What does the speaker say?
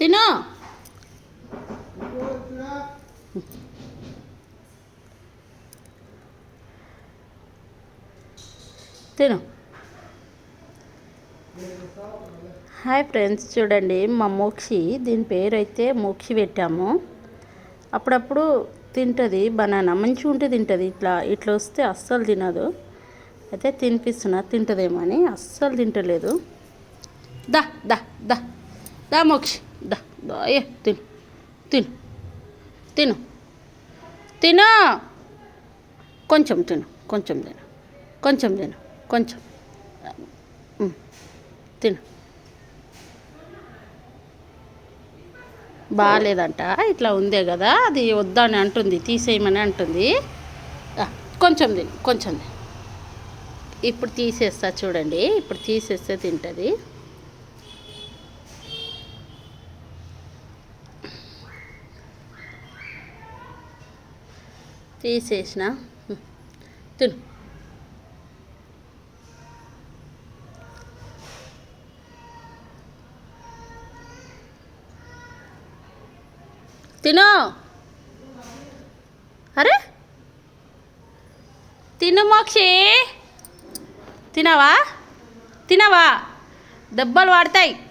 తిను. తిను. Hi friends చూడండి మా మోక్షి దీని పేరు అయితే మోక్షి పెట్టాము. అప్పుడప్పుడు తింటుంది బనానా మంచిగా ఉంటే తింటుంది. ఇట్లా ఇట్లా వస్తే అస్సలు తినదు. అయితే తినిపిస్తున్నా తింటుందేమో అని అస్సలు తింటలేదు. దా దా దా దా మోక్షి. దా దా ఏ తిను తిను తిను తిను. కొంచెం తిను కొంచెం తిను కొంచెం తిను కొంచెం. తిను. బాగాలేదంట ఇట్లా ఉందే కదా అది వద్దని అంటుంది తీసేయమని అంటుంది. కొంచెం తిను కొంచెం తిను. ఇప్పుడు తీసేస్తా చూడండి ఇప్పుడు తీసేస్తే తింటుంది. తీసేసిన. తిను. తిను. అరే. తిను మోక్షి. తినవా? తినవా? దెబ్బలు పడతాయి